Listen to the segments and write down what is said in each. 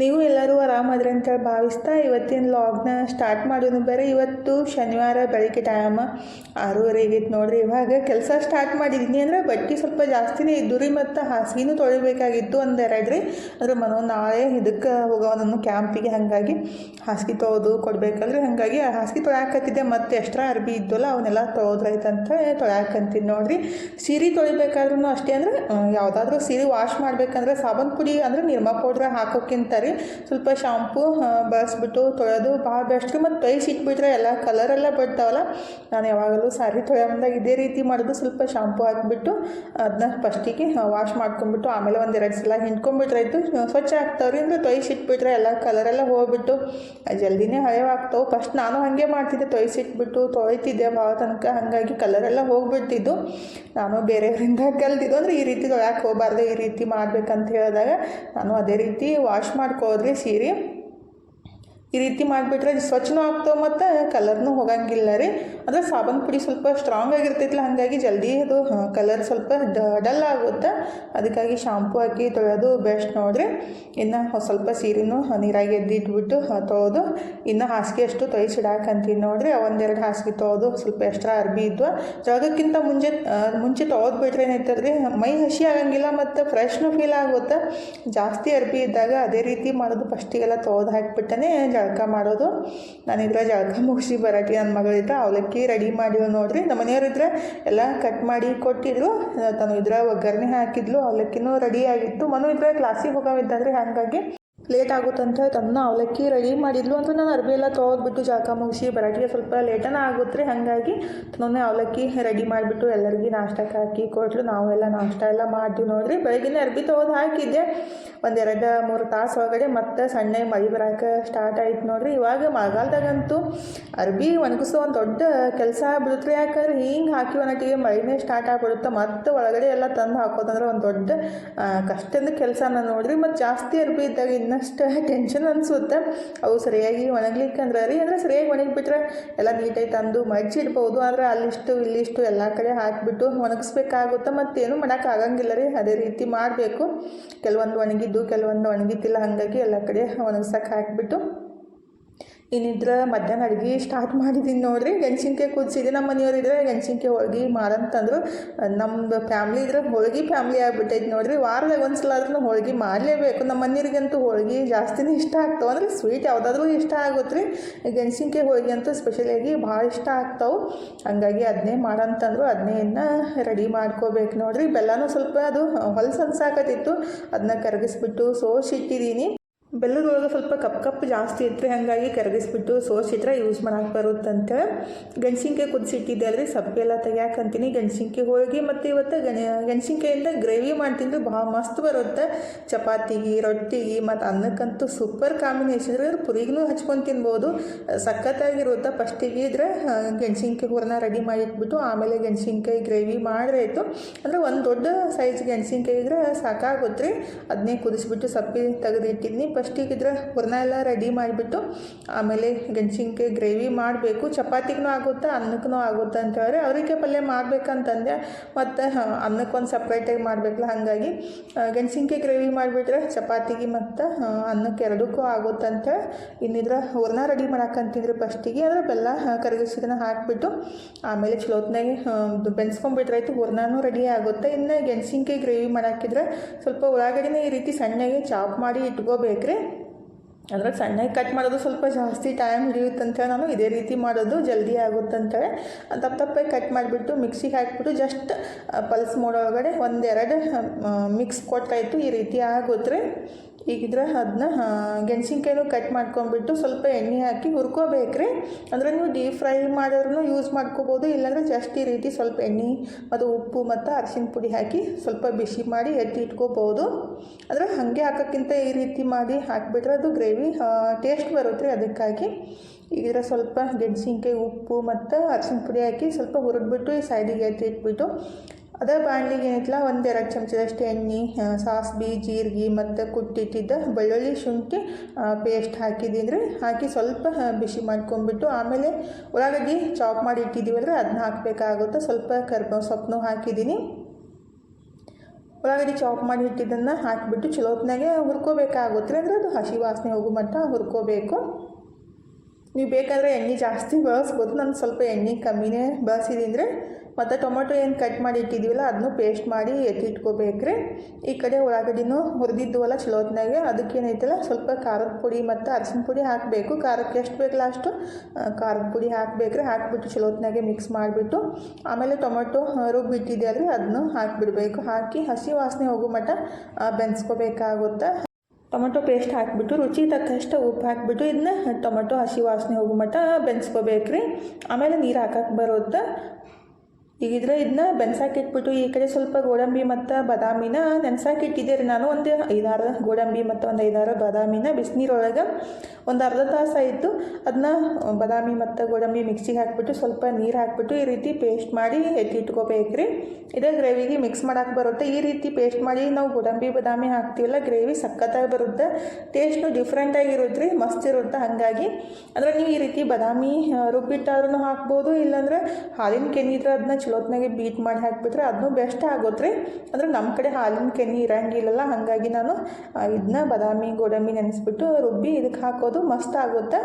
ನೀವು ಎಲ್ಲರೂ ಆರಾಮದ್ರಿ ಅಂತೇಳಿ ಭಾವಿಸ್ತಾ ಇವತ್ತಿನ ಲಾಗ್ನ ಸ್ಟಾರ್ಟ್ ಮಾಡೋದು ಬೇರೆ. ಇವತ್ತು ಶನಿವಾರ ಬೆಳಗ್ಗೆ ಟೈಮ್ ಆರೂವರೆ ಇವತ್ತು ನೋಡ್ರಿ. ಇವಾಗ ಕೆಲಸ ಸ್ಟಾರ್ಟ್ ಮಾಡಿದ್ದೀನಿ ಅಂದರೆ ಬಟ್ಟೆ ಸ್ವಲ್ಪ ಜಾಸ್ತಿನೇ ಇದ್ದು ರೀ ಮತ್ತು ಹಾಸಿಗೆನೂ ತೊಳಿಬೇಕಾಗಿತ್ತು ಒಂದೆರಡು ರೀ ಅಂದ್ರೆ ಮನೋ ನಾಳೆ ಇದಕ್ಕೆ ಹೋಗೋನು ಕ್ಯಾಂಪಿಗೆ ಹಾಗಾಗಿ ಹಾಸಿಗೆ ತೊಳೆದು ಕೊಡಬೇಕಲ್ರಿ. ಹಾಗಾಗಿ ಹಾಸಿಗೆ ತೊಳ್ಯಾಕತ್ತಿದ್ದೆ. ಮತ್ತು ಎಕ್ಸ್ಟ್ರಾ ಅರ್ಬಿ ಇದ್ದಲ್ಲ ಅವನ್ನೆಲ್ಲ ತೊಳೆದ್ರೈತಂತ ತೊಳ್ಯಾಕಂತೀನಿ ನೋಡ್ರಿ. ಸೀರೆ ತೊಳಿಬೇಕಾದ್ರೂ ಅಷ್ಟೇ ಅಂದರೆ ಯಾವುದಾದ್ರೂ ಸೀರೆ ವಾಶ್ ಮಾಡಬೇಕಂದ್ರೆ ಸಾಬನ್ ಪುಡಿ ಅಂದರೆ ನಿರ್ಮಾ ಪೌಡ್ರ್ ಹಾಕೋಕ್ಕಿಂತ ರೀ ಸ್ವಲ್ಪ ಶಾಂಪು ಬಳಸ್ಬಿಟ್ಟು ತೊಳೆದು, ಭಾಳ ಬೆಸ್ಟ್. ರೀ ಮತ್ತು ತೊಯ್ಸಿ ಇಟ್ಬಿಟ್ರೆ ಎಲ್ಲ ಕಲರೆಲ್ಲ ಬರ್ತಾವಲ್ಲ, ನಾನು ಯಾವಾಗಲೂ ಸಾರಿ ತೊಳೆಯೋದಾಗ ಇದೇ ರೀತಿ ಮಾಡೋದು. ಸ್ವಲ್ಪ ಶಾಂಪು ಹಾಕಿಬಿಟ್ಟು ಅದನ್ನ ಫಸ್ಟಿಗೆ ವಾಶ್ ಮಾಡ್ಕೊಂಡ್ಬಿಟ್ಟು, ಆಮೇಲೆ ಒಂದು ಎರಡು ಸಲ ಹಿಂಡ್ಕೊಂಡ್ಬಿಟ್ರಾಯ್ತು ಸ್ವಚ್ಛ ಆಗ್ತಾವ್ರಿ. ಅಂದರೆ ತೊಯ್ಸಿ ಇಟ್ಬಿಟ್ರೆ ಎಲ್ಲ ಕಲರೆಲ್ಲ ಹೋಗ್ಬಿಟ್ಟು ಜಲ್ದಿನೇ ಹಳೆವಾಗ್ತಾವೆ. ಫಸ್ಟ್ ನಾನು ಹಾಗೆ ಮಾಡ್ತಿದ್ದೆ. ತೊಯ್ಸಿಟ್ಬಿಟ್ಟು ತೊಳಿತಿದ್ದೆ ಭಾಳ ತನಕ. ಹಾಗಾಗಿ ಕಲರೆಲ್ಲ ಹೋಗ್ಬಿಡ್ತಿದ್ದು. ನಾನು ಬೇರೆಯವರಿಂದ ಕಲ್ತಿದ್ದು. ಅಂದರೆ ಈ ರೀತಿ ತೊಳ್ಯಾಕೆ ಹೋಗಬಾರ್ದು, ಈ ರೀತಿ ಮಾಡ್ಬೇಕಂತ ಹೇಳಿದಾಗ, ನಾನು ಅದೇ ರೀತಿ ವಾಶ್ ಮಾಡ್ಕೋದ್ರಿ ಸೀರೆ ಈ ರೀತಿ ಮಾಡಿಬಿಟ್ರೆ ಸ್ವಚ್ಛನೂ ಆಗ್ತವೆ ಮತ್ತು ಕಲರ್ನೂ ಹೋಗಂಗಿಲ್ಲ ರೀ. ಅಂದರೆ ಸಾಬನ್ ಪುಡಿ ಸ್ವಲ್ಪ ಸ್ಟ್ರಾಂಗ್ ಆಗಿರ್ತೈತಲ್ಲ ಹಾಗಾಗಿ ಜಲ್ದಿ ಅದು ಕಲರ್ ಸ್ವಲ್ಪ ಡಲ್ ಆಗುತ್ತೆ. ಅದಕ್ಕಾಗಿ ಶಾಂಪು ಹಾಕಿ ತೊಳೆಯೋದು ಬೆಸ್ಟ್ ನೋಡಿರಿ. ಇನ್ನು ಸ್ವಲ್ಪ ಸೀರೆನೂ ನೀರಾಗಿ ಎದ್ದಿಟ್ಬಿಟ್ಟು ತೊಗೋದು ಇನ್ನು ಹಾಸಿಗೆ ಅಷ್ಟು ತೊಯ್ಸಿಡಾಕಂತೀನಿ ನೋಡಿರಿ. ಒಂದೆರಡು ಹಾಸಿಗೆ ತೊಗೋದು ಸ್ವಲ್ಪ ಎಕ್ಸ್ಟ್ರಾ ಅರ್ಬಿ ಇದ್ವು. ಜಾಗಕ್ಕಿಂತ ಮುಂಚೆ ಮುಂಚೆ ತೊಳೆದು ಬಿಟ್ರೆ ಏನಾಯ್ತದ್ರಿ? ಮೈ ಹಸಿ ಆಗಂಗಿಲ್ಲ ಮತ್ತು ಫ್ರೆಶ್ನೂ ಫೀಲ್ ಆಗುತ್ತೆ. ಜಾಸ್ತಿ ಅರ್ಬಿ ಇದ್ದಾಗ ಅದೇ ರೀತಿ ಮಾಡೋದು ಫಸ್ಟಿಗೆಲ್ಲ ತೊಳೆದು ಹಾಕಿಬಿಟ್ಟನೆ ಜಳಕ ಮಾಡೋದು. ನಾನಿದ್ರೆ ಜಳಕ ಮುಗಿಸಿ ಬರಾಟಿ ನನ್ನ ಮಗಳಿದ್ರೆ ಅವಲಕ್ಕಿ ರೆಡಿ ಮಾಡಿ ನೋಡ್ರಿ. ನಮ್ಮ ಮನೆಯವರಿದ್ರೆ ಎಲ್ಲ ಕಟ್ ಮಾಡಿ ಕೊಟ್ಟಿದ್ರು. ತಾನು ಇದ್ರ ಒಗ್ಗರಣೆ ಹಾಕಿದ್ಲು, ಅವಲಕ್ಕಿನೂ ರೆಡಿ ಆಗಿತ್ತು. ಮನು ಇದ್ರೆ ಕ್ಲಾಸಿಗೆ ಹೋಗವಿದ್ದಂದ್ರೆ ಹಾಗಾಗಿ ಲೇಟ್ ಆಗುತ್ತಂತ ತನ್ನ ಅವಲಕ್ಕಿ ರೆಡಿ ಮಾಡಿದ್ಲು ಅಂತ ನಾನು ಅರ್ಬಿ ಎಲ್ಲ ತೊಗೊದ್ಬಿಟ್ಟು ಜಾಕ ಮುಗಿಸಿ ಬರಾಟಿಗೆ ಸ್ವಲ್ಪ ಲೇಟನ ಆಗುತ್ತೆ. ಹಾಗಾಗಿ ತನ್ನೇ ಅವಲಕ್ಕಿ ರೆಡಿ ಮಾಡಿಬಿಟ್ಟು ಎಲ್ಲರಿಗೆ ನಾಷ್ಟಕ್ಕೆ ಹಾಕಿ ಕೊಟ್ಲು. ನಾವೆಲ್ಲ ನಾಷ್ಟ ಎಲ್ಲ ಮಾಡ್ತೀವಿ ನೋಡ್ರಿ. ಬೆಳಗಿನ ಅರ್ಬಿ ತೊಗೊದು ಹಾಕಿದ್ದೆ. ಒಂದೆರಡು ಮೂರು ತಾಸು ಒಳಗಡೆ ಮತ್ತೆ ಸಣ್ಣ ಮಳೆ ಬರೋಕೆ ಸ್ಟಾರ್ಟ್ ಆಯ್ತು ನೋಡ್ರಿ. ಇವಾಗ ಮಳೆಗಾಲದಾಗಂತೂ ಅರ್ಬಿ ಒಣಗಿಸೋ ಒಂದು ದೊಡ್ಡ ಕೆಲಸ ಬಿಡುತ್ತೆ ಯಾಕಂದ್ರೆ ಹಿಂಗೆ ಹಾಕಿ ಒನಟಿಗೆ ಮಳೆನೇ ಸ್ಟಾರ್ಟ್ ಆಗಿಬಿಡುತ್ತೆ. ಮತ್ತೆ ಒಳಗಡೆ ಎಲ್ಲ ತಂದು ಹಾಕೋದಂದ್ರೆ ಒಂದು ದೊಡ್ಡ ಕಷ್ಟದ ಕೆಲಸನ ನೋಡ್ರಿ. ಮತ್ತು ಜಾಸ್ತಿ ಅರ್ಬಿ ಇದ್ದಾಗ ಇನ್ನಷ್ಟು ಟೆನ್ಷನ್ ಅನಿಸುತ್ತೆ. ಅವು ಸರಿಯಾಗಿ ಒಣಗ್ಲಿಕ್ಕಂದ್ರೆ ರೀ, ಅಂದರೆ ಸರಿಯಾಗಿ ಒಣಗಿಬಿಟ್ರೆ ಎಲ್ಲ ನೀಟಾಗಿ ತಂದು ಮಡ್ಚಿಡ್ಬೋದು ಆದರೆ ಅಲ್ಲಿಷ್ಟು, ಇಲ್ಲಿಷ್ಟು ಎಲ್ಲ ಕಡೆ ಹಾಕಿಬಿಟ್ಟು ಒಣಗಿಸ್ಬೇಕಾಗುತ್ತೆ. ಮತ್ತೇನು ಮಾಡೋಕ್ಕಾಗಂಗಿಲ್ಲ ರೀ, ಅದೇ ರೀತಿ ಮಾಡಬೇಕು. ಕೆಲವೊಂದು ಒಣಗಿದ್ದು, ಕೆಲವೊಂದು ಒಣಗಿದ್ದಿಲ್ಲ ಹಾಗಾಗಿ ಎಲ್ಲ ಕಡೆ ಒಣಗ್ಸಕ್ಕೆ ಹಾಕಿಬಿಟ್ಟು ಇನ್ನಿದ್ರೆ ಮಧ್ಯಾಹ್ನ ಅಡುಗೆ ಸ್ಟಾರ್ಟ್ ಮಾಡಿದ್ದೀನಿ ನೋಡ್ರಿ. ಗೆಣಸಿನ್ಕಾಯಿ ಕುದಿಸಿದೆ ನಮ್ಮ ಮನೆಯವರಿದ್ರೆ ಗೆಣಸಿನ್ಕಾಯಿ ಹೋಳ್ಗೆ ಮಾಡಂತಂದ್ರು ನಮ್ಮದು ಫ್ಯಾಮ್ಲಿ ಇದ್ರೆ ಹೋಳ್ಗೆ ಫ್ಯಾಮ್ಲಿ ಆಗ್ಬಿಟ್ಟೈತೆ ನೋಡ್ರಿ. ವಾರದಾಗ ಒಂದ್ಸಲ ಆದ್ರೂ ಹೋಳ್ಗೆ ಮಾಡಲೇಬೇಕು. ನಮ್ಮ ಮನೆಯವ್ರಿಗಂತೂ ಹೋಳ್ಗೆ ಜಾಸ್ತಿನೇ ಇಷ್ಟ ಆಗ್ತಾವೆ. ಅಂದ್ರೆ ಸ್ವೀಟ್ ಯಾವುದಾದ್ರೂ ಇಷ್ಟ ಆಗುತ್ತೆ ರೀ ಗೆಣಸಿನ್ಕಾಯಿ ಹೋಳ್ಗೆ ಅಂತೂ ಸ್ಪೆಷಲಾಗಿ ಭಾಳ ಇಷ್ಟ ಆಗ್ತಾವೆ. ಹಂಗಾಗಿ ಅದನ್ನೇ ಮಾಡಂತಂದ್ರು ಅದನ್ನೇ ರೆಡಿ ಮಾಡ್ಕೋಬೇಕು ನೋಡ್ರಿ. ಬೆಲ್ಲನೂ ಸ್ವಲ್ಪ ಅದು ಹೊಲಸು ಅನ್ಸಾಕತ್ತಿತ್ತು ಅದನ್ನ ಕರಗಿಸ್ಬಿಟ್ಟು ಸೋಸಿಟ್ಟಿದ್ದೀನಿ ಬೆಲ್ಲದೊಳಗೆ ಸ್ವಲ್ಪ ಕಪ್ ಕಪ್ ಜಾಸ್ತಿ ಇತ್ತು ಹಾಗಾಗಿ ಕರಗಿಸ್ಬಿಟ್ಟು ಸೋಸಿದ್ರೆ ಯೂಸ್ ಮಾಡಕ್ಕೆ ಬರುತ್ತಂತೆ. ಗೆಣಸಿನ್ಕಾಯಿ ಕುದಿಸಿಟ್ಟಿದ್ದೆ ಅಲ್ರಿ ಸಪ್ಪೆ ಎಲ್ಲ ತೆಗ್ಯಾಕಂತೀನಿ. ಗೆಣಸಿನ್ಕಾಯಿ ಹೋಳಿಗೆ ಮತ್ತು ಇವತ್ತು ಗಣ ಗೆಣಸಿನ್ಕಾಯಿಂದ ಗ್ರೇವಿ ಮಾಡ್ತೀನಿ ರೀ ಭಾಳ ಮಸ್ತ್ ಬರುತ್ತೆ. ಚಪಾತಿಗೆ, ರೊಟ್ಟಿಗೆ ಮತ್ತು ಅನ್ನಕ್ಕಂತೂ ಸೂಪರ್ ಕಾಂಬಿನೇಷನ್ ಇದ್ರೆ ಪುರಿಗೂ ಹಚ್ಕೊಂಡು ತಿನ್ಬೋದು. ಸಖತ್ತಾಗಿರುತ್ತೆ. ಫಸ್ಟಿಗೆ ಇದ್ರೆ ಗೆಣಸಿನ್ಕಾಯಿ ಹೂರನ್ನ ರೆಡಿ ಮಾಡಿ ಇಟ್ಬಿಟ್ಟು ಆಮೇಲೆ ಗೆಣಸಿನ್ಕಾಯಿ ಗ್ರೇವಿ ಮಾಡಿದ್ರೆ ಆಯಿತು. ಅಂದರೆ ಒಂದು ದೊಡ್ಡ ಸೈಜ್ ಗೆಣಸಿನ್ಕಾಯಿ ಇದ್ರೆ ಸಾಕಾಗುತ್ತೆ ರೀ. ಅದನ್ನೇ ಕುದಿಸ್ಬಿಟ್ಟು ಸಪ್ಪೆ ತೆಗೆದಿಟ್ಟಿದ್ನಿ. ಫಸ್ಟಿಗೆ ಇದ್ರೆ ಹೂರಣ ಎಲ್ಲ ರೆಡಿ ಮಾಡಿಬಿಟ್ಟು ಆಮೇಲೆ ಗೆಣಸಿನ್ಕಾಯಿ ಗ್ರೇವಿ ಮಾಡಬೇಕು. ಚಪಾತಿಗೂ ಆಗುತ್ತೆ ಅನ್ನಕ್ಕೂ ಆಗುತ್ತೆ ಅಂತ ಹೇಳಿದ್ರೆ ಅವರಿಗೆ ಪಲ್ಯ ಮಾಡಬೇಕಂತಂದೆ, ಮತ್ತು ಅನ್ನಕ್ಕೆ ಒಂದು ಸಪ್ರೇಟಾಗಿ ಮಾಡಬೇಕಲ್ಲ ಹಾಗಾಗಿ ಗೆಣಸಿನ್ಕಾಯಿ ಗ್ರೇವಿ ಮಾಡಿಬಿಟ್ರೆ ಚಪಾತಿಗೆ ಮತ್ತು ಅನ್ನಕ್ಕೆ ಎರಡಕ್ಕೂ ಆಗುತ್ತೆ ಅಂತ ಇನ್ನಿದ್ರೆ ಹೂರ್ಣ ರೆಡಿ ಮಾಡಕ್ಕಂತಿದ್ರೆ ಫಸ್ಟಿಗೆ, ಅಂದರೆ ಬೆಲ್ಲ ಕರಗಿಸಿದನ್ನ ಹಾಕಿಬಿಟ್ಟು ಆಮೇಲೆ ಚಲೋತ್ನಾಗೆ ಬೆನ್ಸ್ಕೊಂಡ್ಬಿಟ್ರಾಯ್ತು ಹೂರ್ಣನೂ ರೆಡಿ ಆಗುತ್ತೆ. ಇನ್ನು ಗೆಣಸಿನ್ಕಾಯಿ ಗ್ರೇವಿ ಮಾಡಾಕಿದ್ರೆ ಸ್ವಲ್ಪ ಉಳ್ಳಾಗಡ್ಡಿನ ಈ ರೀತಿ ಸಣ್ಣಗೆ ಚಾಪ್ ಮಾಡಿ ಇಟ್ಕೋಬೇಕ್ರಿ. libre ಅದ್ರಾಗ ಸಣ್ಣಗೆ ಕಟ್ ಮಾಡೋದು ಸ್ವಲ್ಪ ಜಾಸ್ತಿ ಟೈಮ್ ಹಿಡಿಯುತ್ತಂತೇಳಿ ನಾನು ಇದೇ ರೀತಿ ಮಾಡೋದು, ಜಲ್ದಿ ಆಗುತ್ತಂತೇಳಿ. ತಪ್ಪು ತಪ್ಪಾಗಿ ಕಟ್ ಮಾಡಿಬಿಟ್ಟು ಮಿಕ್ಸಿಗೆ ಹಾಕಿಬಿಟ್ಟು ಜಸ್ಟ್ ಪಲ್ಸ್ ಮಾಡೊಳಗಡೆ ಒಂದೆರಡು ಮಿಕ್ಸ್ ಕೊಟ್ಟಾಯಿತು ಈ ರೀತಿ ಆಗುತ್ತೆ ಈಗಿದ್ರೆ ಅದನ್ನ ಗೆಣಸಿನ್ಕಾಯಿನೂ ಕಟ್ ಮಾಡ್ಕೊಂಡ್ಬಿಟ್ಟು ಸ್ವಲ್ಪ ಎಣ್ಣೆ ಹಾಕಿ ಹುರ್ಕೋಬೇಕ್ರಿ. ಅಂದರೆ ನೀವು ಡೀಪ್ ಫ್ರೈ ಮಾಡಿದ್ರೂ ಯೂಸ್ ಮಾಡ್ಕೋಬೋದು. ಇಲ್ಲಾಂದರೆ ಜಸ್ಟ್ ಈ ರೀತಿ ಸ್ವಲ್ಪ ಎಣ್ಣೆ ಮತ್ತು ಉಪ್ಪು ಮತ್ತು ಅರಿಶಿನ ಪುಡಿ ಹಾಕಿ ಸ್ವಲ್ಪ ಬಿಸಿ ಮಾಡಿ ಎತ್ತಿ ಇಟ್ಕೋಬೋದು. ಅಂದರೆ ಹಾಗೆ ಹಾಕೋಕ್ಕಿಂತ ಈ ರೀತಿ ಮಾಡಿ ಹಾಕಿಬಿಟ್ರೆ ಅದು ಗ್ರೇವಿ ಟೇಸ್ಟ್ ಬರುತ್ತೆ ಅದಕ್ಕಾಗಿ. ಈಗ ಸ್ವಲ್ಪ ಗೆಣಸಿನ್ಕಾಯಿ, ಉಪ್ಪು ಮತ್ತು ಅರಸಿನ ಪುಡಿ ಹಾಕಿ ಸ್ವಲ್ಪ ಹುರಿದ್ಬಿಟ್ಟು ಈ ಸೈಡಿಗೆ ಎತ್ತಿ ಇಟ್ಬಿಟ್ಟು ಅದೇ ಬಾಣಲಿಗೆ ಏನೈತಲ್ಲ ಒಂದು ಎರಡು ಚಮಚದಷ್ಟು ಎಣ್ಣೆ ಸಾಸ್ಬಿ ಜೀರಿಗೆ ಮತ್ತು ಕುಟ್ಟಿಟ್ಟಿದ್ದ ಬೆಳ್ಳುಳ್ಳಿ ಶುಂಠಿ ಪೇಸ್ಟ್ ಹಾಕಿದ್ದೀನಿ ಹಾಕಿ ಸ್ವಲ್ಪ ಬಿಸಿ ಮಾಡ್ಕೊಂಬಿಟ್ಟು ಆಮೇಲೆ ಉಳ್ಳಾಗಡ್ಡಿ ಚಾಪ್ ಮಾಡಿ ಇಟ್ಟಿದ್ದೀವಲ್ರಿ ಅದನ್ನ ಹಾಕಬೇಕಾಗುತ್ತೆ. ಸ್ವಲ್ಪ ಕರ್ಬೇವು ಸೊಪ್ಪನ್ನು ಹಾಕಿದ್ದೀನಿ. ಉಳ್ಳಾಗಡ್ಡಿ ಚಾಪ್ ಮಾಡಿ ಇಟ್ಟಿದ್ದನ್ನು ಹಾಕಿಬಿಟ್ಟು ಚಲೋತ್ನಾಗೆ ಹುರ್ಕೋಬೇಕಾಗುತ್ತೆ. ಅಂದರೆ ಅದು ಹಸಿ ವಾಸನೆ ಹೋಗೋ ಮಟ್ಟ ಹುರ್ಕೋಬೇಕು. ನೀವು ಬೇಕಾದರೆ ಎಣ್ಣೆ ಜಾಸ್ತಿ ಬಳಸ್ಬೋದು. ನಾನು ಸ್ವಲ್ಪ ಎಣ್ಣೆ ಕಮ್ಮಿನೇ ಬಳಸಿದ್ದೀನಿ ಅಂದರೆ ಮತ್ತು ಟೊಮೊಟೊ ಏನು ಕಟ್ ಮಾಡಿ ಇಟ್ಟಿದ್ದೀವಲ್ಲ, ಅದನ್ನು ಪೇಸ್ಟ್ ಮಾಡಿ ಎತ್ತಿಟ್ಕೋಬೇಕ್ರಿ ಈ ಕಡೆ ಉಳ್ಳಾಗಡ್ಡಿನೂ ಹುರಿದಿದ್ವಲ್ಲ ಚಲೋತ್ನಾಗೆ ಅದಕ್ಕೆ ಅದಕ್ಕೇನೈತಲ್ಲ, ಸ್ವಲ್ಪ ಖಾರದ ಪುಡಿ ಮತ್ತು ಅರಿಶಿನ ಪುಡಿ ಹಾಕಬೇಕು. ಖಾರಕ್ಕೆ ಎಷ್ಟು ಬೇಕಲ್ಲ ಅಷ್ಟು ಖಾರದ ಪುಡಿ ಹಾಕಬೇಕ್ರಿ. ಹಾಕಿಬಿಟ್ಟು ಚಲೋತ್ನಾಗೆ ಮಿಕ್ಸ್ ಮಾಡಿಬಿಟ್ಟು, ಆಮೇಲೆ ಟೊಮೊಟೊ ರುಬ್ಬಿಟ್ಟಿದ್ದೆ ಅದನ್ನು ಹಾಕಿಬಿಡಬೇಕು. ಹಾಕಿ ಹಸಿ ವಾಸನೆ ಹೋಗೋ ಮಟ್ಟ ಬೆನ್ಸ್ಕೋಬೇಕಾಗುತ್ತೆ. ಟೊಮೊಟೊ ಪೇಸ್ಟ್ ಹಾಕಿಬಿಟ್ಟು ರುಚಿ ತಕ್ಕಷ್ಟು ಉಪ್ಪು ಹಾಕಿಬಿಟ್ಟು ಇದನ್ನ ಟೊಮೊಟೊ ಹಸಿ ವಾಸನೆ ಹೋಗೋ ಮಟ್ಟ ಬೆನ್ಸ್ಕೋಬೇಕ್ರಿ. ಆಮೇಲೆ ನೀರು ಹಾಕಕ್ಕೆ ಬರುತ್ತೆ ಈಗಿದ್ರೆ ಇದನ್ನ ಬೆನ್ಸಾಕಿಟ್ಬಿಟ್ಟು ಈ ಕಡೆ ಸ್ವಲ್ಪ ಗೋಡಂಬಿ ಮತ್ತು ಬಾದಾಮಿನ ನೆನ್ಸಾಕಿ ಇಟ್ಟಿದ್ದೆ ರೀ ನಾನು ಒಂದು ಐದಾರು ಗೋಡಂಬಿ ಮತ್ತು ಒಂದು ಐದಾರು ಬಾದಾಮಿನ ಬಿಸಿನೀರೊಳಗೆ ಒಂದು ಅರ್ಧ ತಾಸು ಆಯಿತು ಅದನ್ನ ಬಾದಾಮಿ ಮತ್ತು ಗೋಡಂಬಿ ಮಿಕ್ಸಿಗೆ ಹಾಕ್ಬಿಟ್ಟು ಸ್ವಲ್ಪ ನೀರು ಹಾಕ್ಬಿಟ್ಟು ಈ ರೀತಿ ಪೇಸ್ಟ್ ಮಾಡಿ ಎತ್ತಿಟ್ಕೋಬೇಕ್ರಿ ಇದೇ ಗ್ರೇವಿಗೆ ಮಿಕ್ಸ್ ಮಾಡಕ್ಕೆ ಬರುತ್ತೆ. ಈ ರೀತಿ ಪೇಸ್ಟ್ ಮಾಡಿ ನಾವು ಗೋಡಂಬಿ, ಬಾದಾಮಿ ಹಾಕ್ತೀವಲ್ಲ, ಗ್ರೇವಿ ಸಖತ್ತಾಗಿ ಬರುತ್ತೆ. ಟೇಸ್ಟು ಡಿಫ್ರೆಂಟಾಗಿರುತ್ತೆ ರೀ ಮಸ್ತ್ ಇರುತ್ತೆ ಹಾಗಾಗಿ. ಅಂದರೆ ನೀವು ಈ ರೀತಿ ಬಾದಾಮಿ ರುಬ್ಬಿಟ್ಟಾದ್ರೂ ಹಾಕ್ಬೋದು, ಇಲ್ಲಾಂದ್ರೆ ಹಾಲಿನ ಕೆನ್ನಿದ್ರೆ ಅದನ್ನ ಚಲೋತ್ನಾಗೆ ಬೀಟ್ ಮಾಡಿ ಹಾಕಿಬಿಟ್ರೆ ಅದನ್ನೂ ಬೆಸ್ಟ್ ಆಗುತ್ತೆ ರೀ ಅಂದರೆ ನಮ್ಮ ಕಡೆ ಹಾಲಿನ ಕೆನೆ ಇರಂಗಿಲ್ಲಲ್ಲ, ಹಾಗಾಗಿ ನಾನು ಇದನ್ನ ಬಾದಾಮಿ, ಗೋಡಂಬಿ ನೆನೆಸ್ಬಿಟ್ಟು ರುಬ್ಬಿ ಇದಕ್ಕೆ ಹಾಕೋದು ಮಸ್ತ್ ಆಗುತ್ತೆ.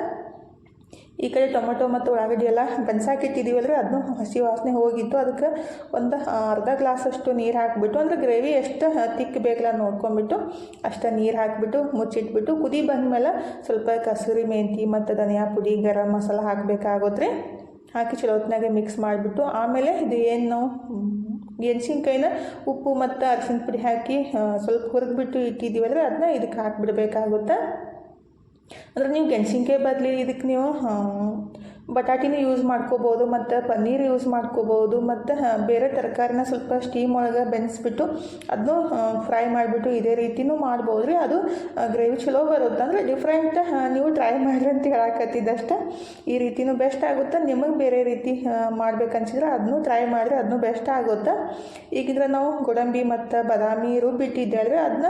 ಈ ಕಡೆ ಟೊಮೊಟೊ ಮತ್ತು ಉಳ್ಳಾಗಡ್ಡಿ ಎಲ್ಲ ಬೆನ್ಸಾಕಿಟ್ಟಿದ್ದೀವಲ್ರಿ ಅದನ್ನು ಹಸಿ ವಾಸನೆ ಹೋಗಿತ್ತು. ಅದಕ್ಕೆ ಒಂದು ಅರ್ಧ ಗ್ಲಾಸಷ್ಟು ನೀರು ಹಾಕಿಬಿಟ್ಟು, ಅಂದರೆ ಗ್ರೇವಿ ಎಷ್ಟು ತಿಕ್ಕ ಬೇಕಲ್ಲ ನೋಡ್ಕೊಂಬಿಟ್ಟು ಅಷ್ಟು ನೀರು ಹಾಕಿಬಿಟ್ಟು ಮುಚ್ಚಿಟ್ಬಿಟ್ಟು, ಕುದಿ ಬಂದಮೇಲೆ ಸ್ವಲ್ಪ ಕಸೂರಿ, ಮೆಂತಿ ಮತ್ತು ಧನಿಯಾ ಪುಡಿ, ಗರಂ ಮಸಾಲ ಹಾಕಬೇಕಾಗುತ್ತೆ ಹಾಕಿ ಚಲೋ ಹೊತ್ತಿನಾಗೆ ಮಿಕ್ಸ್ ಮಾಡಿಬಿಟ್ಟು ಆಮೇಲೆ ಇದು ಏನು ಗೆಣಸಿನ್ಕಾಯಿನ ಉಪ್ಪು ಮತ್ತು ಅರಿಶಿನ ಪುಡಿ ಹಾಕಿ ಸ್ವಲ್ಪ ಹುರಿದ್ಬಿಟ್ಟು ಅಂದರೆ ಅದನ್ನ ಇದಕ್ಕೆ ಹಾಕಿಬಿಡ್ಬೇಕಾಗುತ್ತೆ. ಅಂದರೆ ನೀವು ಗೆಣಸಿನ್ಕಾಯಿ ಬದಲಿ ಇದಕ್ಕೆ ನೀವು ಬಟಾಟಿನೂ ಯೂಸ್ ಮಾಡ್ಕೋಬೋದು, ಮತ್ತು ಪನ್ನೀರ್ ಯೂಸ್ ಮಾಡ್ಕೋಬೋದು, ಮತ್ತು ಬೇರೆ ತರಕಾರಿನ ಸ್ವಲ್ಪ ಸ್ಟೀಮ್ ಒಳಗೆ ಬೆನ್ಸ್ಬಿಟ್ಟು ಅದನ್ನು ಫ್ರೈ ಮಾಡಿಬಿಟ್ಟು ಇದೇ ರೀತಿನೂ ಮಾಡ್ಬೋದು ರೀ ಅದು ಗ್ರೇವಿ ಚಲೋ ಬರುತ್ತೆ. ಅಂದರೆ ಡಿಫ್ರೆಂಟ್ ನೀವು ಟ್ರೈ ಮಾಡಿರಿ ಅಂತ ಹೇಳಕತ್ತಿದ್ದಷ್ಟೇ. ಈ ರೀತಿನೂ ಬೆಸ್ಟ್ ಆಗುತ್ತೆ. ನಿಮಗೆ ಬೇರೆ ರೀತಿ ಮಾಡ್ಬೇಕನ್ಸಿದ್ರೆ ಅದನ್ನು ಟ್ರೈ ಮಾಡಿದ್ರೆ ಅದನ್ನು ಬೆಸ್ಟ್ ಆಗುತ್ತೆ. ಈಗಿದ್ರೆ ನಾವು ಗೋಡಂಬಿ ಮತ್ತು ಬಾದಾಮಿ ರುಬ್ಬಿಟ್ಟಿದ್ದೇವೆ ಅದನ್ನ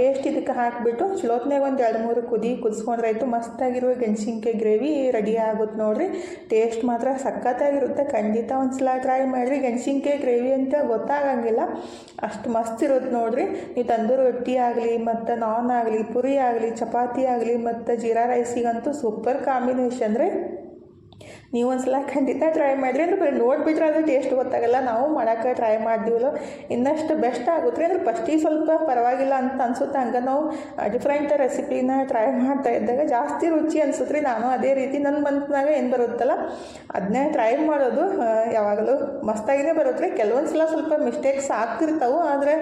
ಪೇಸ್ಟ್ ಇದಕ್ಕೆ ಹಾಕಿಬಿಟ್ಟು ಚಲೋತ್ನಾಗ ಒಂದು ಎರಡು ಮೂರು ಕುದಿ ಕುದಿಸ್ಕೊಂಡ್ರೆ ಆಯಿತು ಮಸ್ತಾಗಿರುವ ಗೆಣಸಿನ್ಕಾಯಿ ಗ್ರೇವಿ ರೆಡಿ ಆಗುತ್ತೆ ನೋಡ್ರಿ. ಟೇಸ್ಟ್ ಮಾತ್ರ ಸಖತ್ತಾಗಿರುತ್ತೆ. ಖಂಡಿತ ಒಂದ್ಸಲ ಟ್ರೈ ಮಾಡಿರಿ. ಗೆಣಸಿನ್ಕಾಯಿ ಗ್ರೇವಿ ಅಂತ ಗೊತ್ತಾಗಂಗಿಲ್ಲ. ಅಷ್ಟು ಮಸ್ತ್ ಇರುತ್ತೆ ನೋಡಿರಿ. ನೀವು ತಂದೂರಿ ರೊಟ್ಟಿ ಆಗಲಿ, ಮತ್ತು ನಾನ್ ಆಗಲಿ, ಪುರಿ ಆಗಲಿ, ಚಪಾತಿ ಆಗಲಿ, ಮತ್ತು ಜೀರಾ ರೈಸಿಗಂತೂ ಸೂಪರ್ ಕಾಂಬಿನೇಷನ್ ರೀ. ನೀವು ಒಂದ್ಸಲ ಖಂಡಿತ ಟ್ರೈ ಮಾಡಿರಿ. ಅಂದ್ರೆ ಬರೀ ನೋಡಿಬಿಟ್ರೆ ಅದು ಟೇಸ್ಟ್ ಗೊತ್ತಾಗಲ್ಲ. ನಾವು ಮಾಡೋಕೆ ಟ್ರೈ ಮಾಡಿದಿವಲ್ಲ ಇನ್ನಷ್ಟು ಬೆಸ್ಟ್ ಆಗುತ್ತೆ. ಅಂದ್ರೆ ಫಸ್ಟಿಗೆ ಸ್ವಲ್ಪ ಪರವಾಗಿಲ್ಲ ಅಂತ ಅನ್ಸುತ್ತೆ. ಹಂಗೆ ನಾವು ಡಿಫ್ರೆಂಟ್ ರೆಸಿಪಿನ ಟ್ರೈ ಮಾಡ್ತಾ ಇದ್ದಾಗ ಜಾಸ್ತಿ ರುಚಿ ಅನ್ಸುತ್ತೆ ನಾನು ಅದೇ ರೀತಿ ನನ್ನ ಮನ್ಸಿನಾಗ ಏನು ಬರುತ್ತಲ್ಲ ಅದನ್ನೇ ಟ್ರೈ ಮಾಡೋದು ಯಾವಾಗಲೂ ಮಸ್ತಾಗಿನೇ ಬರುತ್ತೆ ರೀ ಕೆಲವೊಂದು ಸಲ ಸ್ವಲ್ಪ ಮಿಸ್ಟೇಕ್ಸ್ ಆಗ್ತಿರ್ತಾವೆ. ಆದರೆ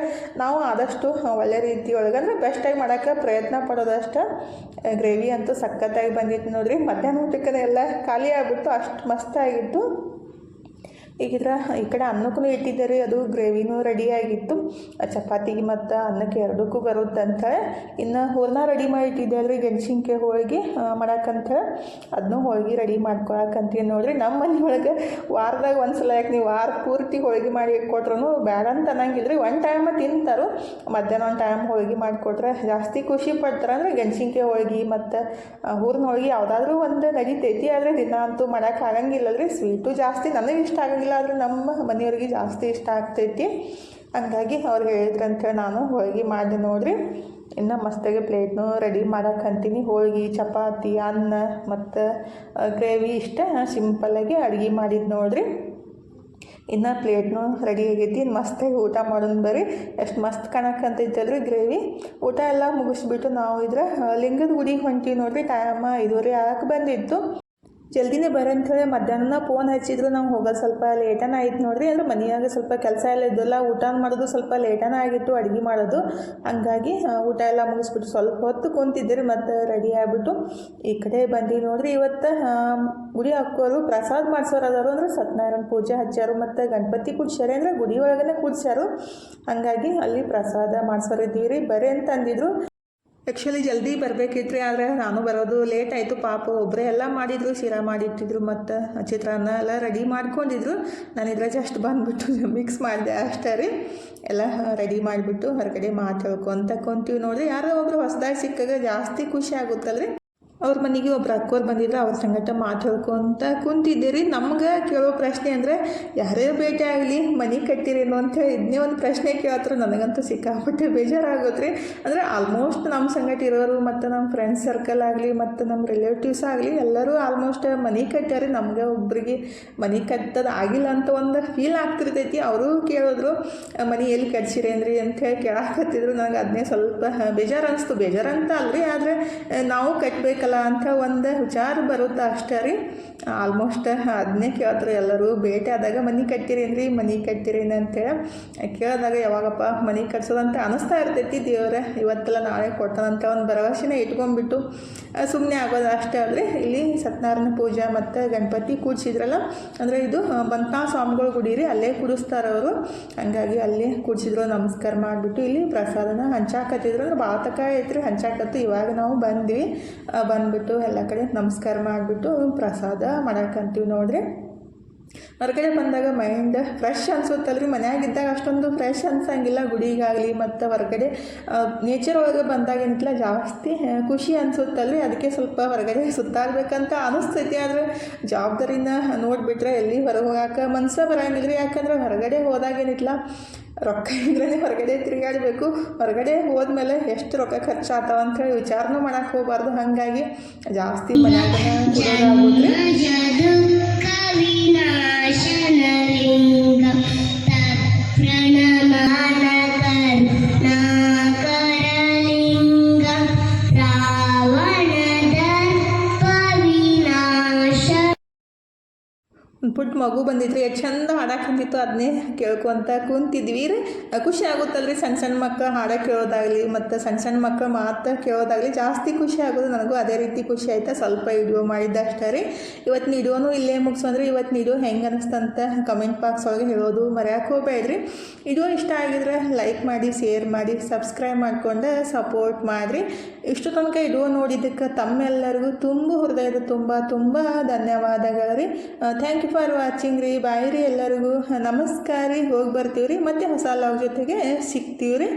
ನಾವು ಆದಷ್ಟು ಒಳ್ಳೆ ರೀತಿ ಒಳಗೆ ಅಂದರೆ ಬೆಸ್ಟಾಗಿ ಮಾಡೋಕ್ಕೆ ಪ್ರಯತ್ನ ಪಡೋದಷ್ಟೇ ಗ್ರೇವಿ ಅಂತೂ ಸಖತ್ತಾಗಿ ಬಂದಿತ್ತು ನೋಡ್ರಿ. ಮಧ್ಯಾಹ್ನ ಊಟಕ್ಕೆ ಎಲ್ಲ ಖಾಲಿ ಆಗಿಬಿಟ್ಟು ಅಷ್ಟು ಮಸ್ತಾಗಿತ್ತು ಈಗಿದ್ರ ಈ ಕಡೆ ಅನ್ನಕ್ಕೂ ಇಟ್ಟಿದ್ದಾರೆ. ಅದು ಗ್ರೇವಿನೂ ರೆಡಿಯಾಗಿತ್ತು ಚಪಾತಿಗೆ ಮತ್ತು ಅನ್ನಕ್ಕೆ ಎರಡಕ್ಕೂ ಬರುತ್ತಂತ ಇನ್ನು ಹೋಲ್ನ ರೆಡಿ ಮಾಡಿ ಇಟ್ಟಿದ್ದೆ ಅಲ್ರಿ ಗೆಣಸಿನ್ಕಾಯಿ ಹೋಳಿಗೆ ಮಾಡಕ್ಕಂತ ಅದನ್ನೂ ಹೋಳಿಗೆ ರೆಡಿ ಮಾಡ್ಕೊಳಕ್ಕಂತೀವಿ ನೋಡಿರಿ. ನಮ್ಮ ಮನೆ ಒಳಗೆ ವಾರದಾಗ ಒಂದು ಸಲ ಯಾಕೆ ನೀವು ವಾರ ಪೂರ್ತಿ ಹೋಳಿಗೆ ಮಾಡಿ ಕೊಟ್ರು ಬೇಡ ಅಂತ ಅನ್ನಂಗಿಲ್ಲ ರೀ ಒನ್ ಟೈಮ್ ತಿಂತಾರೋ. ಮಧ್ಯಾಹ್ನ ಒಂದು ಟೈಮ್ ಹೋಳಿಗೆ ಮಾಡಿಕೊಟ್ರೆ ಜಾಸ್ತಿ ಖುಷಿ ಪಡ್ತಾರೆ ಅಂದರೆ ಗೆಣಸಿನ್ಕಾಯಿ ಹೋಳಿಗೆ ಮತ್ತು ಹೂರ್ನ ಹೋಳಿಗೆ ಯಾವುದಾದ್ರೂ ಒಂದು ನಡೀತೈತಿ. ಆದರೆ ದಿನ ಅಂತೂ ಮಾಡೋಕ್ಕಾಗಂಗಿಲ್ಲ ಆಗಂಗಿಲ್ಲ ರೀ ಸ್ವೀಟು ಜಾಸ್ತಿ. ನನಗೆ ಇಷ್ಟ ಆಗಂಗಿಲ್ಲ. ಆದರೆ ನಮ್ಮ ಮನೆಯವ್ರಿಗೆ ಜಾಸ್ತಿ ಇಷ್ಟ ಆಗ್ತೈತಿ. ಹಂಗಾಗಿ ಅವ್ರು ಹೇಳಿದ್ರಂತೇಳಿ ನಾನು ಹೋಳಿಗೆ ಮಾಡಿದೆ ನೋಡ್ರಿ. ಇನ್ನು ಮಸ್ತಾಗಿ ಪ್ಲೇಟ್ನು ರೆಡಿ ಮಾಡೋಕ್ಕಂತೀನಿ ಹೋಳಿಗೆ, ಚಪಾತಿ, ಅನ್ನ ಮತ್ತು ಗ್ರೇವಿ ಇಷ್ಟ ಸಿಂಪಲ್ಲಾಗಿ ಅಡುಗೆ ಮಾಡಿದ್ದು ನೋಡ್ರಿ. ಇನ್ನು ಪ್ಲೇಟ್ನು ರೆಡಿ ಆಗೈತಿ. ಮಸ್ತಾಗಿ ಊಟ ಮಾಡೋಣ ಬರ್ರಿ. ಎಷ್ಟು ಮಸ್ತ್ ಕಾಣಕ್ಕಂತೈತಲ್ರಿ ಗ್ರೇವಿ ಊಟ ಎಲ್ಲ ಮುಗಿಸ್ಬಿಟ್ಟು ನಾವು ಇದ್ರೆ ಲಿಂಗದ ಗುಡಿಗೆ ಹೊಂಟೀವಿ ನೋಡ್ರಿ. ಟೈಮ ಇದುವರೆ ಆಗಕ್ಕೆ ಬಂದಿತ್ತು. ಜಲ್ದಿನೇ ಅಂತೇಳಿ ಮಧ್ಯಾಹ್ನ ಫೋನ್ ಹಚ್ಚಿದ್ರು. ನಾವು ಹೋಗೋದು ಸ್ವಲ್ಪ ಲೇಟನ ಆಯ್ತು ನೋಡ್ರಿ. ಅಂದ್ರೆ ಮನೆಯಾಗ ಸ್ವಲ್ಪ ಕೆಲಸ ಎಲ್ಲ ಇದ್ದಲ್ಲ ಊಟ ಮಾಡೋದು ಸ್ವಲ್ಪ ಲೇಟನ ಆಗಿತ್ತು, ಅಡುಗೆ ಮಾಡೋದು. ಹಂಗಾಗಿ ಊಟ ಎಲ್ಲ ಮುಗಿಸ್ಬಿಟ್ಟು ಸ್ವಲ್ಪ ಹೊತ್ತು ಕುಂತಿದ್ರಿ ಮತ್ತು ರೆಡಿ ಆಗಿಬಿಟ್ಟು ಈ ಕಡೆ ಬಂದು ನೋಡ್ರಿ. ಇವತ್ತು ಗುಡಿ ಹಾಕೋರು ಪ್ರಸಾದ ಮಾಡ್ಸೋರು ಅದಾರು ಅಂದ್ರೆ ಸತ್ಯನಾರಾಯಣ ಪೂಜೆ ಹಚ್ಚಾರು, ಮತ್ತು ಗಣಪತಿ ಕೂಡ್ಸ್ಯಾರೆ ಅಂದ್ರೆ ಗುಡಿ ಒಳಗನೆ ಕೂಡ್ಸ್ಯಾರು. ಹಂಗಾಗಿ ಅಲ್ಲಿ ಪ್ರಸಾದ ಮಾಡ್ಸೋರಿದ್ದೀವಿ ರೀ ಬರ್ರಿ ಅಂತ ಅಂದಿದ್ರು ಆ್ಯಕ್ಚುಲಿ ಜಲ್ದಿ ಬರಬೇಕಿತ್ರಿ, ಆದರೆ ನಾನು ಬರೋದು ಲೇಟ್ ಆಯಿತು ಪಾಪ. ಒಬ್ಬರೇ ಎಲ್ಲ ಮಾಡಿದರು, ಶಿರಾ ಮಾಡಿಟ್ಟಿದ್ರು, ಮತ್ತು ಚಿತ್ರಾನ್ನ ಎಲ್ಲ ರೆಡಿ ಮಾಡ್ಕೊಂಡಿದ್ರು. ನಾನು ಇದ್ರೆ ಜಸ್ಟ್ ಬಂದುಬಿಟ್ಟು ಮಿಕ್ಸ್ ಮಾಡಿದೆ ಅಷ್ಟೇ ರೀ. ಎಲ್ಲ ರೆಡಿ ಮಾಡಿಬಿಟ್ಟು ಹೊರಗಡೆ ಮಾತಾಡ್ಕೊಂತ ಕುಂತೀವಿ ನೋಡಿರಿ. ಯಾರೋ ಒಬ್ರು ಹೊಸದಾಗಿ ಸಿಕ್ಕಾಗ ಜಾಸ್ತಿ ಖುಷಿ ಆಗುತ್ತಲ್ಲ ರೀ ಅವ್ರ ಮನೆಗೆ ಒಬ್ರು ಅಕ್ಕೋರು ಬಂದಿದ್ರು, ಅವ್ರ ಸಂಗಟ ಮಾತಾಡ್ಕೊಂತ ಕುಂತಿದ್ದೀರಿ. ನಮ್ಗೆ ಕೇಳೋ ಪ್ರಶ್ನೆ ಅಂದರೆ, ಯಾರೇ ಭೇಟಿ ಆಗಲಿ, ಮನೆ ಕಟ್ಟಿರೇನು ಅಂತ ಇದನ್ನೇ ಒಂದು ಪ್ರಶ್ನೆ ಕೇಳತ್ರ. ನನಗಂತೂ ಸಿಕ್ಕಾಪಟ್ಟೆ ಬೇಜಾರಾಗುತ್ತೆ ಅಂದರೆ ಆಲ್ಮೋಸ್ಟ್ ನಮ್ಮ ಸಂಗಟ ಇರೋರು ಮತ್ತು ನಮ್ಮ ಫ್ರೆಂಡ್ಸ್ ಸರ್ಕಲ್ ಆಗಲಿ, ಮತ್ತು ನಮ್ಮ ರಿಲೇಟಿವ್ಸ್ ಆಗಲಿ, ಎಲ್ಲರೂ ಆಲ್ಮೋಸ್ಟ್ ಮನೆ ಕಟ್ಟ್ಯಾರ. ನಮಗೆ ಒಬ್ಬರಿಗೆ ಮನೆ ಕಟ್ಟೋದು ಆಗಿಲ್ಲ ಅಂತ ಒಂದು ಫೀಲ್ ಆಗ್ತಿರ್ತೈತಿ. ಅವರು ಕೇಳಿದ್ರು, ಮನೆ ಎಲ್ಲಿ ಕಟ್ಸಿರೇನ್ರಿ ಅಂತ ಹೇಳಿ ಕೇಳಾಕತ್ತಿದ್ರು. ನನಗೆ ಅದನ್ನೇ ಸ್ವಲ್ಪ ಬೇಜಾರು ಅನಿಸ್ತು. ಬೇಜಾರು ಅಂತ ಅಲ್ರಿ, ಆದರೆ ನಾವು ಕಟ್ಟಬೇಕಲ್ಲ ಅಂತ ಒಂದು ವಿಚಾರ ಬರುತ್ತೆ ಅಷ್ಟೇ ರೀ. ಆಲ್ಮೋಸ್ಟ್ ಅದನ್ನೇ ಕೇಳ್ತಾರೆ ಎಲ್ಲರೂ, ಭೇಟಿ ಆದಾಗ ಮನೆ ಕಟ್ಟಿರೇನ್ರಿ, ಮನೆ ಕಟ್ಟಿರೇನು? ಅಂತೇಳಿ ಕೇಳಿದಾಗ ಯಾವಾಗಪ್ಪ ಮನೆ ಕಟ್ಸೋದಂತ ಅನಿಸ್ತಾ ಇರ್ತೈತಿ ದೇವ್ರೆ. ಇವತ್ತೆಲ್ಲ ನಾಳೆ ಕೊಡ್ತಾನಂತ ಒಂದು ಭರವಸೆನೇ ಇಟ್ಕೊಂಡ್ಬಿಟ್ಟು ಸುಮ್ಮನೆ ಆಗೋದು ಅಷ್ಟೇ ಅಲ್ರಿ. ಇಲ್ಲಿ ಸತ್ಯನಾರಾಯಣ ಪೂಜೆ ಮತ್ತು ಗಣಪತಿ ಕೂಡ್ಸಿದ್ರಲ್ಲ, ಅಂದರೆ ಇದು ಬಂತಾ ಸ್ವಾಮಿಗಳು ಗುಡಿ ರೀ, ಅಲ್ಲೇ ಅವರು. ಹಂಗಾಗಿ ಅಲ್ಲಿ ಕೂಡ್ಸಿದ್ರು, ನಮಸ್ಕಾರ ಮಾಡಿಬಿಟ್ಟು ಇಲ್ಲಿ ಪ್ರಸಾದನ ಹಂಚಾಕತ್ತಿದ್ರು. ಅಂದ್ರೆ ಭಾಳ ತಕ ಐತ್ರಿ ಹಂಚಾಕತ್ತು. ಇವಾಗ ನಾವು ಬಂದ್ವಿ ಬಂದ್ಬಿಟ್ಟು ಎಲ್ಲ ಕಡೆ ನಮಸ್ಕಾರ ಮಾಡಿಬಿಟ್ಟು ಪ್ರಸಾದ ಮಾಡಕ್ಕಂತೀವಿ ನೋಡ್ರಿ. ಹೊರಗಡೆ ಬಂದಾಗ ಮೈಂಡ್ ಫ್ರೆಶ್ ಅನ್ಸುತ್ತಲ್ರಿ. ಮನೆಯಾಗಿದ್ದಾಗ ಅಷ್ಟೊಂದು ಫ್ರೆಶ್ ಅನ್ಸಂಗಿಲ್ಲ. ಗುಡಿಗಾಗಲಿ ಮತ್ತು ಹೊರಗಡೆ ನೇಚರ್ ಒಳಗೆ ಬಂದಾಗ ಏನಿಲ್ಲ ಜಾಸ್ತಿ ಖುಷಿ ಅನ್ಸುತ್ತಲ್ರಿ. ಅದಕ್ಕೆ ಸ್ವಲ್ಪ ಹೊರಗಡೆ ಸುತ್ತಾಗಬೇಕಂತ ಅನಿಸ್ತೈತಿ. ಆದರೆ ಜವಾಬ್ದಾರಿನ ನೋಡಿಬಿಟ್ರೆ ಎಲ್ಲಿ ಹೊರಗೆ ಹೋಗಾಕ ಮನ್ಸ ಬರಂಗಿಲ್ಲ ರೀ ಯಾಕಂದ್ರೆ ಹೊರಗಡೆ ಹೋದಾಗ ಏನಿಲ್ಲ ರೊಕ್ಕ ಇದ್ರೇ ಹೊರಗಡೆ ತಿರುಗಾಡಬೇಕು. ಹೊರಗಡೆ ಹೋದ್ಮೇಲೆ ಎಷ್ಟು ರೊಕ್ಕ ಖರ್ಚಾಗ್ತಾವ ಅಂತೇಳಿ ವಿಚಾರನೂ ಮಾಡಕ್ಕೆ ಹೋಗಬಾರ್ದು. ಹಾಗಾಗಿ ಜಾಸ್ತಿ ಮನ್ಯಾಗ ಪುಟ್ಟ ಮಗು ಬಂದಿದ್ರಿ ಎಷ್ಟು ಚಂದ ಹಾಡಕ್ಕೆ ಬಂದಿತ್ತು ಅದನ್ನೇ ಕೇಳ್ಕೊಂತ ಕುಂತಿದ್ವಿ ರೀ. ಖುಷಿ ಆಗುತ್ತಲ್ರಿ ಸಣ್ಣ ಸಣ್ಣ ಮಕ್ಕಳು ಹಾಡಕ್ಕೆ ಕೇಳೋದಾಗಲಿ ಮತ್ತು ಸಣ್ಣ ಸಣ್ಣ ಮಕ್ಕಳು ಮಾತು ಕೇಳೋದಾಗಲಿ ಜಾಸ್ತಿ ಖುಷಿ ಆಗೋದು ನನಗೂ ಅದೇ ರೀತಿ ಖುಷಿ ಆಯ್ತಾ ಸ್ವಲ್ಪ ವಿಡಿಯೋ ಮಾಡಿದ್ದಷ್ಟೇ ರೀ. ಇವತ್ತಿನ ವಿಡಿಯೋನು ಇಲ್ಲೇ ಮುಗಿಸೋಂದ್ರೆ ಇವತ್ತಿನ ವಿಡಿಯೋ ಹೆಂಗೆ ಅನಿಸ್ತಂತ ಕಮೆಂಟ್ ಬಾಕ್ಸ್ ಒಳಗೆ ಹೇಳೋದು ಮರೆಯೋಕೆ ಹೋಗ್ಬೇಡ್ರಿ. ವಿಡಿಯೋ ಇಷ್ಟ ಆಗಿದ್ರೆ ಲೈಕ್ ಮಾಡಿ ಶೇರ್ ಮಾಡಿ ಸಬ್ಸ್ಕ್ರೈಬ್ ಮಾಡಿಕೊಂಡು ಸಪೋರ್ಟ್ ಮಾಡಿರಿ. ಇಷ್ಟು ತನಕ ವಿಡಿಯೋ ನೋಡಿದ್ದಕ್ಕೆ ತಮ್ಮೆಲ್ಲರಿಗೂ ತುಂಬ ಹೃದಯದ ತುಂಬ ತುಂಬ ಧನ್ಯವಾದಗಳು ರೀ. ಥ್ಯಾಂಕ್ ಯು ಫಾರ್ ವಾಚಿಂಗ್ ರೀ, ಬಾಯ್ ರೀ ಎಲ್ಲರಿಗೂ. ನಮಸ್ಕಾರ ರೀ, ಹೋಗಿ ಬರ್ತೀವಿ ರೀ ಮತ್ತು ಹೊಸ ಲಾಗ್ ಜೊತೆಗೆ ಸಿಗ್ತೀವಿ ರೀ